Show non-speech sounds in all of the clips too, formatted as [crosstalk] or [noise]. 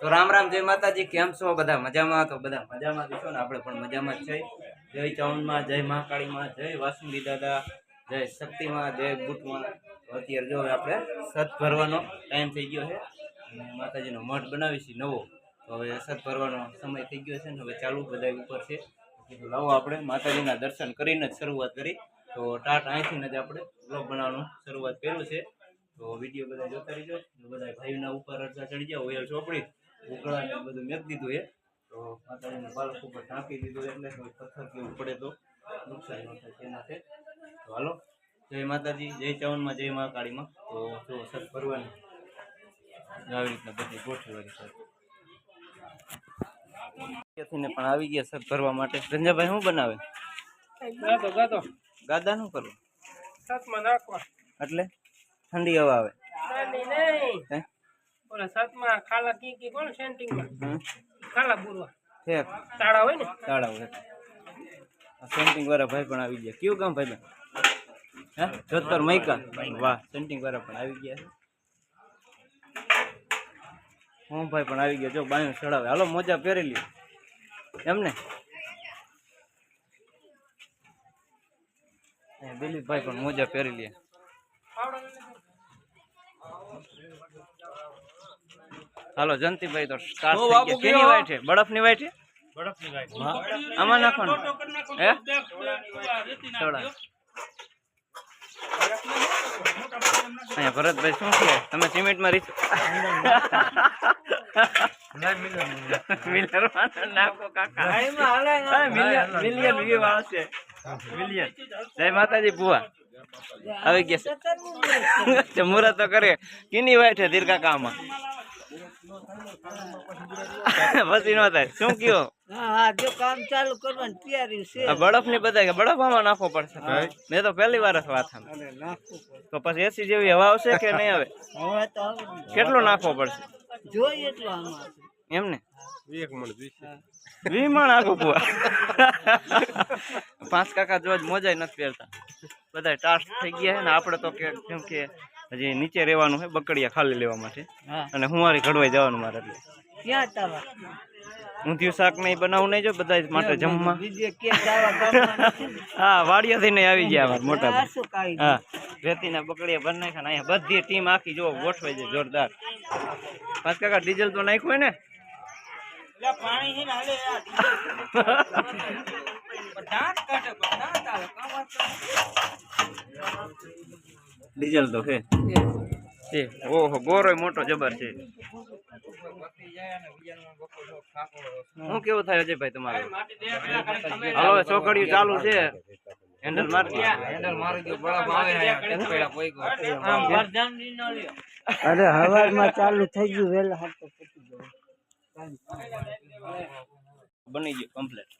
તો રામ રામ, જય માતાજી. કેમ છો? બધા મજામાં? તો બધા મજામાં જ છો ને? આપણે પણ મજામાં જ છે જય ચાઉનમાં જય મહાકાળીમાં, જય વાસુંદી દાદા, જય શક્તિમાં, જય બુટમાં અત્યારે જો આપણે સત ભરવાનો ટાઈમ થઈ ગયો છે. અને માતાજીનો મઠ બનાવી છે નવો. તો હવે સત ભરવાનો સમય થઈ ગયો છે ને? હવે ચાલુ બધા ઉપર છે. લાવો આપણે માતાજીના દર્શન કરીને જ શરૂઆત કરી. તો ટાટ અહીંથી જ આપણે બ્લોગ બનાવવાનું શરૂઆત કર્યું છે. તો વીડિયો બધા જોતા રહીજો. બધા ભાઈના ઉપર અડધા ચડી ગયા ઓયલ ચોપડી. ઉકળા બધું મેં દીધું એ તો માતાજીને બાળક ઉપર ઢાંકી દીધું એટલે કોઈ પથ્થર કેવું પડે તો નુકસાન ન થાય તેનાથી. તો હાલો જય માતાજી જય ચવનમાં જય મા કાળીમાં તો જો સર ભરવાની આવી રીતના બધી ગોઠવી સર પણ આવી ગયા સર ભરવા માટે. રંજાભાઈ શું બનાવે? ગાદા શું કરવું? સાતમાં નાખવા. એટલે ઠંડી હવા આવે. નહીં. ઓલા સાતમાં ખાલા કી કી કોણ સેન્ટિંગમાં? ખાલા પૂરવા. ઠેક તાળા હોય ને? તાળા હોય. સેન્ટિંગ વાળા ભાઈ પણ આવી ગયા. કયું કામ ભાઈ? હે? જોતર મૈકા? વાહ સેન્ટિંગ વાળા પણ આવી ગયા હું ભાઈ પણ આવી ગયા. જો બાયું ચડાવે. હાલો મોજા પહેરી લ્યો. એમને એ દિલીપભાઈ પણ મોજા પહેરી લે. હાલો જંતીભાઈ તો સ્ટાર્ટ થઈ ગયા. કેની વાઈટ છે? બરફની વાઈટ છે? બરફની ગાય હા. આમાં નાખવાનું હે? થોડા અહીંયા ભરતભાઈ શું છે? તમે સિમેન્ટમાં રીત મિલરમાં નાખો કાકા. હા, મિલિયન મિલિયન વ્યૂ આવશે મિલિયન. જય માતાજી બુઆ આવી ગયા છે. [laughs] મુહૂર્ત તો કરે કિની વાય છે દીર્ઘા કામમાં [laughs] પછી નો થાય. શું કયો? હા જો કામ ચાલુ કરવાની તૈયારી છે. આ ની બધા કે બરફ આમાં નાખવો પડશે. મેં તો પહેલી વાર વાત સાંભળી. અરે નાખવું પડે. તો પછી એસી જેવી હવા આવશે કે નહીં આવે? હવે તો કેટલો નાખવો પડશે? જોઈએ એટલો આમાં. એમ ને? વીમણ આખું બુઆ [laughs] પાંચ કાકા જો જ મોજાય નથી પહેરતા. બધા ટાસ્ક થઈ ગયા છે ને આપણે તો કે કેમ કે હજી નીચે રહેવાનું છે બકડિયા ખાલી લેવા માટે. અને અને હુંવારી ઘડવાઈ જવાનું મારે એટલે. ઊંધિયું શાક નહીં બનાવું નહીં જો બધા માટે જમવા. ને? [laughs] હા વાડિયાથી નહીં આવી ગયા અમારે મોટા હા રેતીના બકડિયા ભરી નાખ્યા અહીંયા બધી ટીમ આખી જો ગોઠવાઈ છે જોરદાર. પાંચ કાકા ડીઝલ તો નાખ્યું હોય ને? પાણી [laughs] ડીઝલ તો છે. છે ઓહો બોરોય મોટો જબર છે. શું કેવું થાય અજયભાઈ તમારું? હાલો હવે ચોકડીયું ચાલુ છે. હેન્ડલ મારી હેન્ડલ મારી દો બળફ આવે અરે હવારમાં ચાલુ થઈ ગયું વહેલા હાથ તો પતી ગયો. બની ગયું કમ્પ્લીટ વાહ ચૂલો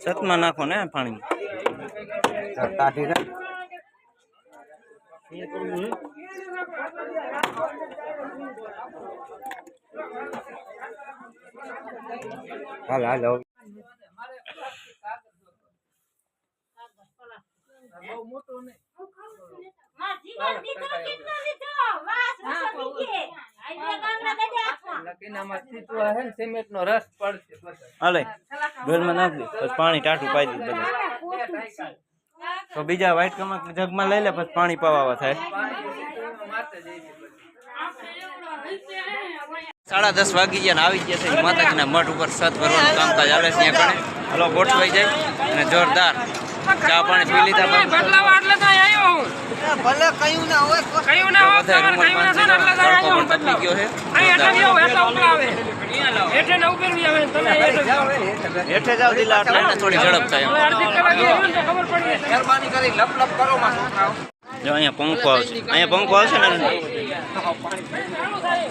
છતમાં નાખો ને પાણી. હાલ હાલ ને માર જીવન દીકરો કેટલો લીધો વાસ સુસમી કે આ ગામના હાથમાં હાલે ઘરમાં નાખી પછી પાણી ટાટું પાઈ દીધું બધું. તો બીજા વ્હાઈટ કમક જગમાં લઈ લે પછી પાણી પવાવા થાય. સાડા દસ વાગી ગયા ને આવી ગયા છે. માતાજીના મઠ ઉપર સત ભરવાનું કામકાજ આવે છે ત્યાં કણે હલો ગોઠવાઈ જાય અને જોરદાર ચા પાણી પી લીધા ભલે કયું ના હોય કયું ના હોય તપી ગયો છે. અહીં હેઠે બી આવો, ઉપર આવે. હેઠે ને ઉપર બી આવે તમે હેઠે. જાવ દિલા એટલે થોડી ઝડપ થાય હવે અડધી કલાક ને તો ખબર પડી જશે. જો અહીંયા પંખો આવશે. અહીંયા પંખો આવશે ને? ચાલુ થાય